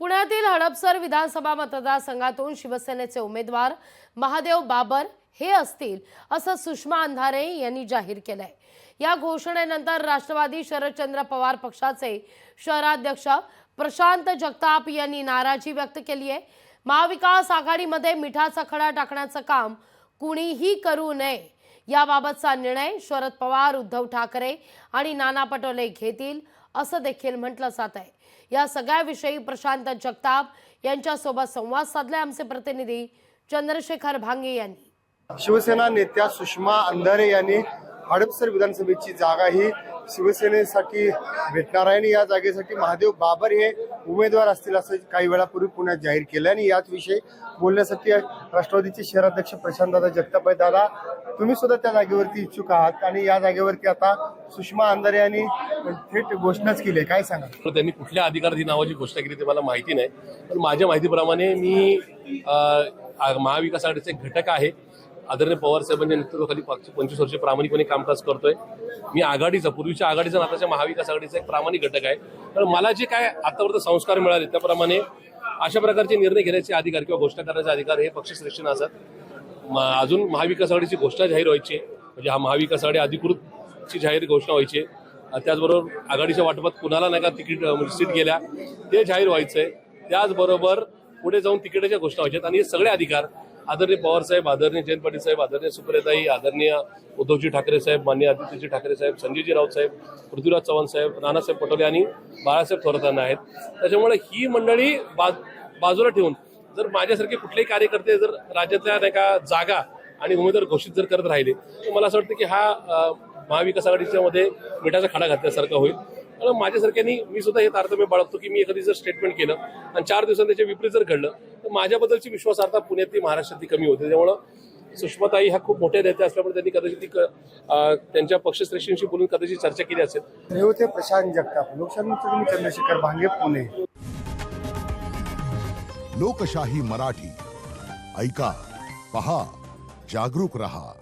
पुण्यातील हडपसर विधानसभा मतदारसंघातून शिवसेनेचे उमेदवार महादेव बाबर हे असतील असं सुषमा अंधारे यांनी जाहीर केलंय. या घोषणेनंतर राष्ट्रवादी शरदचंद्र पवार पक्षाचे शहराध्यक्ष प्रशांत जगताप यांनी नाराजी व्यक्त केली आहे. महाविकास आघाडीमध्ये मिठाचा खडा टाकण्याचं काम कुणीही करू नये. याबाबतचा निर्णय शरद पवार उद्धव ठाकरे आणि नाना पटोले घेतील असं देखील म्हटलं जात आहे. या सगळ्याविषयी प्रशांत जगताप यांच्यासोबत संवाद साधले आमचे प्रतिनिधी चंद्रशेखर भांगे यांनी. शिवसेना नेत्या सुषमा अंधारे यांनी हडपसर विधानसभेची जागा ही शिवसेनेसाठी भेटणार आहे आणि या जागेसाठी महादेव बाबर हे उमेदवार असतील असं काही वेळापूर्वी पुण्यात जाहीर केलं आणि याच विषयी बोलण्यासाठी राष्ट्रवादीचे शहराध्यक्ष प्रशांतदादा दादा आहे दादा तुम्ही सुद्धा त्या जागेवरती इच्छुक आहात आणि या जागेवरती आता सुषमा अंधारे यांनी थेट घोषणाच केली आहे. काय सांगा त्यांनी कुठल्या अधिकार नावाची घोषणा केली ते मला माहिती नाही. पण माझ्या माहितीप्रमाणे मी महाविकास आघाडीचे एक घटक आहे. आदरणीय पवार साहेबांच्या नेतृत्वाखाली मागचे पंचवीस वर्ष प्रामाणिकपणे कामकाज करतोय. मी आघाडीचा पूर्वीच्या आघाडीचा आताच्या महाविकास आघाडीचा एक प्रामाणिक घटक आहे. तर मला जे काय आतापर्यंत संस्कार मिळाले त्याप्रमाणे अशा प्रकारचे निर्णय घेण्याचे अधिकार किंवा घोषणा करण्याचे अधिकार हे पक्षश्रेष्ठींना असतात म- अजून महाविकास आघाडीची घोषणा जाहीर व्हायची. म्हणजे हा महाविकास आघाडी अधिकृतची जाहीर घोषणा व्हायची. त्याचबरोबर आघाडीच्या वाटपात कुणाला नाही का तिकीट म्हणजे सीट गेल्या ते जाहीर व्हायचंय. त्याचबरोबर पुढे जाऊन तिकिटाच्या घोषणा व्हायच्यात. आणि हे सगळे अधिकार आदरणीय पवार साहेब आदरणीय जयंत पाटील साहेब आदरणीय सुप्रियाताई आदरणीय उद्धवजी ठाकरे साहेब मान्य आदित्यजी ठाकरे साहेब संजयजी राऊत साहेब पृथ्वीराज चव्हाण साहेब नानासाहेब पटोले आणि बाळासाहेब थोरातांना आहेत. त्याच्यामुळे ही मंडळी बाज बाजूला ठेवून जर माझ्यासारखे कुठलेही कार्यकर्ते जर राज्यातल्या नाही का जागा आणि उमेदवार घोषित जर करत राहिले तर मला असं वाटतं की हा महाविकास आघाडीच्या मध्ये मिठाचा खडा घातल्यासारखा होईल. माझ्यासारख्यांनी मी सुद्धा हे तारतम्य बाळगतो की मी एखादी जर स्टेटमेंट केलं आणि चार दिवसांनी त्याच्या विपरीत जर घडलं माझ्याबद्दलची विश्वासार्हता पुण्यातली महाराष्ट्रातली कमी होते. त्यामुळं सुषमाताई ह्या खूप मोठ्या नेत्या असल्यामुळे त्यांनी कदाचित ती त्यांच्या पक्षश्रेष्ठींशी बोलून कदाचित चर्चा केली असेल. हे होते प्रशांत जगताप. लोकशाहीचे मी चंद्रशेखर भांगे पुणे. लोकशाही मराठी. ऐका पहा जागरूक रहा.